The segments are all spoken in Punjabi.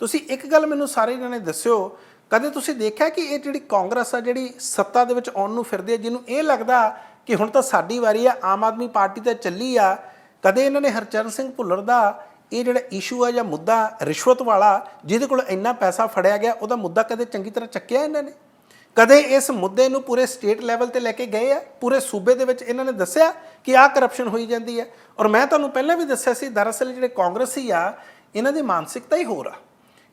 ਤੁਸੀਂ ਇੱਕ ਗੱਲ ਮੈਨੂੰ ਸਾਰੇ ਜਣੇ ਦੱਸਿਓ, ਕਦੇ ਤੁਸੀਂ ਦੇਖਿਆ ਕਿ ਇਹ ਜਿਹੜੀ ਕਾਂਗਰਸ ਆ, ਜਿਹੜੀ ਸੱਤਾ ਦੇ ਵਿੱਚ ਆਉਣ ਨੂੰ ਫਿਰਦੀ ਹੈ ਜਿਹਨੂੰ ਇਹ ਲੱਗਦਾ ਕਿ ਹੁਣ ਤਾਂ ਸਾਡੀ ਵਾਰੀ ਆ, ਆਮ ਆਦਮੀ ਪਾਰਟੀ ਤਾਂ ਚੱਲੀ ਆ, ਕਦੇ ਇਹਨਾਂ ਨੇ ਹਰਚਰਨ ਸਿੰਘ ਭੁੱਲਰ ਦਾ ਇਹ ਜਿਹੜਾ ਇਸ਼ੂ ਆ ਜਾਂ ਮੁੱਦਾ ਰਿਸ਼ਵਤ ਵਾਲਾ, ਜਿਹਦੇ ਕੋਲ ਇੰਨਾ ਪੈਸਾ ਫੜਿਆ ਗਿਆ, ਉਹਦਾ ਮੁੱਦਾ ਕਦੇ ਚੰਗੀ ਤਰ੍ਹਾਂ ਚੱਕਿਆ ਇਹਨਾਂ ਨੇ? ਕਦੇ ਇਸ ਮੁੱਦੇ ਨੂੰ ਪੂਰੇ ਸਟੇਟ ਲੈਵਲ ਤੇ ਲੈ ਕੇ ਗਏ ਆ? ਪੂਰੇ ਸੂਬੇ ਦੇ ਵਿੱਚ ਇਹਨਾਂ ਨੇ ਦੱਸਿਆ ਕਿ ਆਹ ਕਰਪਸ਼ਨ ਹੋਈ ਜਾਂਦੀ ਹੈ ਔਰ ਮੈਂ ਤੁਹਾਨੂੰ ਪਹਿਲਾਂ ਵੀ ਦੱਸਿਆ ਸੀ, ਦਰਅਸਲ ਜਿਹੜੇ ਕਾਂਗਰਸੀ ਆ, ਇਹਨਾਂ ਦੀ ਮਾਨਸਿਕਤਾ ਹੀ ਹੋਰ ਆ।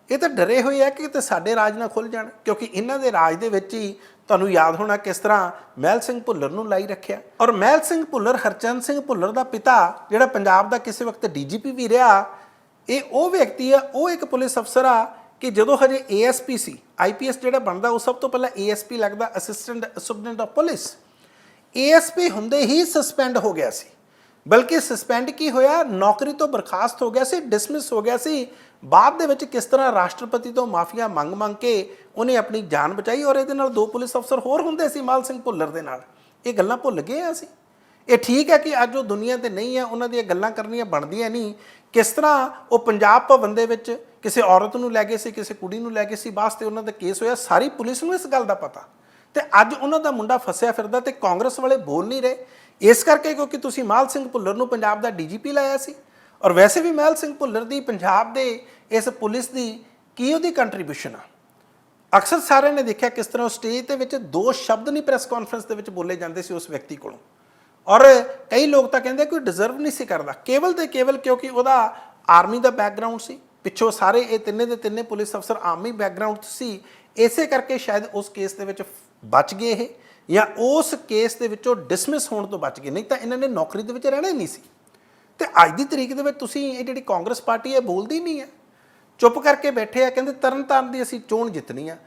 ਇਹ ਤਾਂ ਡਰੇ ਹੋਏ ਆ ਕਿ ਕਿਤੇ ਸਾਡੇ ਰਾਜ ਨਾ ਖੁੱਲ ਜਾਣ, ਕਿਉਂਕਿ ਇਹਨਾਂ ਦੇ ਰਾਜ ਦੇ ਵਿੱਚ ਹੀ ਤੁਹਾਨੂੰ ਯਾਦ ਹੋਣਾ ਕਿਸ ਤਰ੍ਹਾਂ ਮਹਿਲ ਸਿੰਘ ਭੁੱਲਰ ਨੂੰ ਲਾਈ ਰੱਖਿਆ। ਔਰ ਮਹਿਲ ਸਿੰਘ ਭੁੱਲਰ, ਹਰਚੰਦ ਸਿੰਘ ਭੁੱਲਰ ਦਾ ਪਿਤਾ ਜਿਹੜਾ ਪੰਜਾਬ ਦਾ ਕਿਸੇ ਵਕਤ ਡੀਜੀਪੀ ਵੀ ਰਿਹਾ, ਇਹ ਉਹ ਵਿਅਕਤੀ ਆ, ਉਹ ਇੱਕ ਪੁਲਿਸ ਅਫਸਰ ਆ ਕਿ ਜਦੋਂ ਹਜੇ ਏਐਸਪੀ ਸੀ ਆਈਪੀਐਸ ਜਿਹੜਾ ਬਣਦਾ ਉਹ ਸਭ ਤੋਂ ਪਹਿਲਾਂ ਏਐਸਪੀ ਲੱਗਦਾ, assistant superintendent of police. ASP ਹੁੰਦੇ ਹੀ ਸਸਪੈਂਡ ਹੋ ਗਿਆ ਸੀ। ਬਲਕਿ ਸਸਪੈਂਡ ਕੀ ਹੋਇਆ? ਨੌਕਰੀ ਤੋਂ ਬਰਖਾਸਤ ਹੋ ਗਿਆ ਸੀ ਡਿਸਮਿਸ ਹੋ ਗਿਆ ਸੀ। ਬਾਅਦ ਦੇ ਵਿੱਚ ਕਿਸ ਤਰ੍ਹਾਂ ਰਾਸ਼ਟਰਪਤੀ ਤੋਂ ਮਾਫੀਆ ਮੰਗ ਮੰਗ ਕੇ ਉਹਨੇ ਆਪਣੀ ਜਾਨ ਬਚਾਈ ਔਰ ਇਹਦੇ ਨਾਲ ਦੋ ਪੁਲਿਸ ਅਫਸਰ ਹੋਰ ਹੁੰਦੇ ਸੀ, ਮਾਲ ਸਿੰਘ ਭੁੱਲਰ ਦੇ ਨਾਲ। ਇਹ ਗੱਲਾਂ ਭੁੱਲ ਗਏ ਆ ਅਸੀਂ? ਇਹ ਠੀਕ ਹੈ ਕਿ ਅੱਜ ਉਹ ਦੁਨੀਆ ਤੇ ਨਹੀਂ ਹੈ, ਉਹਨਾਂ ਦੀਆਂ ਗੱਲਾਂ ਕਰਨੀਆਂ ਬਣਦੀਆਂ ਨਹੀਂ। ਕਿਸ ਤਰ੍ਹਾਂ ਉਹ ਪੰਜਾਬ ਭਵਨ ਦੇ ਵਿੱਚ ਕਿਸੇ ਔਰਤ ਨੂੰ ਲੈ ਗਏ ਸੀ, ਕਿਸੇ ਕੁੜੀ ਨੂੰ ਲੈ ਗਏ ਸੀ ਬਾਸ ਤੇ ਉਹਨਾਂ ਦਾ ਕੇਸ ਹੋਇਆ, ਸਾਰੀ ਪੁਲਿਸ ਨੂੰ ਇਸ ਗੱਲ ਦਾ ਪਤਾ। ਤੇ ਅੱਜ ਉਹਨਾਂ ਦਾ ਮੁੰਡਾ ਫਸਿਆ ਫਿਰਦਾ ਤੇ ਕਾਂਗਰਸ ਵਾਲੇ ਬੋਲ ਨਹੀਂ ਰਹੇ। ਇਸ ਕਰਕੇ ਕਿਉਂਕਿ ਤੁਸੀਂ ਮਾਲ ਸਿੰਘ ਭੁੱਲਰ ਨੂੰ ਪੰਜਾਬ ਦਾ ਡੀਜੀਪੀ ਲਾਇਆ ਸੀ। ਔਰ ਵੈਸੇ ਵੀ ਮਹਿਲ ਸਿੰਘ ਭੁੱਲਰ ਦੀ ਪੰਜਾਬ ਦੇ ਇਸ ਪੁਲਿਸ ਦੀ ਕੀ ਉਹਦੀ ਕੰਟਰੀਬਿਊਸ਼ਨ ਆ? ਅਕਸਰ ਸਾਰਿਆਂ ਨੇ ਦੇਖਿਆ ਕਿਸ ਤਰ੍ਹਾਂ ਸਟੇਜ ਦੇ ਵਿੱਚ ਦੋ ਸ਼ਬਦ ਨਹੀਂ ਪ੍ਰੈਸ ਕਾਨਫਰੰਸ ਦੇ ਵਿੱਚ ਬੋਲੇ ਜਾਂਦੇ ਸੀ ਉਸ ਵਿਅਕਤੀ ਕੋਲੋਂ। ਔਰ ਕਈ ਲੋਕ ਤਾਂ ਕਹਿੰਦੇ ਕੋਈ ਡਿਜ਼ਰਵ ਨਹੀਂ ਸੀ ਕਰਦਾ। ਕੇਵਲ ਤੇ ਕੇਵਲ ਕਿਉਂਕਿ ਉਹਦਾ ਆਰਮੀ ਦਾ ਬੈਕਗ੍ਰਾਉਂਡ ਸੀ। ਪਿੱਛੋਂ ਸਾਰੇ ਇਹ ਤਿੰਨੇ ਦੇ ਤਿੰਨੇ ਪੁਲਿਸ ਅਫਸਰ ਆਰਮੀ ਬੈਕਗ੍ਰਾਉਂਡ ਸੀ। ਇਸੇ ਕਰਕੇ ਸ਼ਾਇਦ ਉਸ ਕੇਸ ਦੇ ਵਿੱਚ ਬਚ ਗਏ ਇਹ, ਜਾਂ ਉਸ ਕੇਸ ਦੇ ਵਿੱਚੋਂ ਡਿਸਮਿਸ ਹੋਣ ਤੋਂ ਬਚ ਗਏ। ਨਹੀਂ ਤਾਂ ਇਹਨਾਂ ਨੇ ਨੌਕਰੀ ਦੇ ਵਿੱਚ ਰਹਿਣਾ ਹੀ ਨਹੀਂ ਸੀ। ਤੇ ਅੱਜ ਦੀ ਤਰੀਕ ਦੇ ਵਿੱਚ ਤੁਸੀਂ ਇਹ ਜਿਹੜੀ ਕਾਂਗਰਸ ਪਾਰਟੀ ਹੈ ਬੋਲਦੀ ਨਹੀਂ ਹੈ। ਚੁੱਪ ਕਰਕੇ ਬੈਠੇ ਆ, ਕਹਿੰਦੇ ਤਰਨਤਾਰਨ ਦੀ ਅਸੀਂ ਚੋਣ ਜਿੱਤਣੀ ਆ।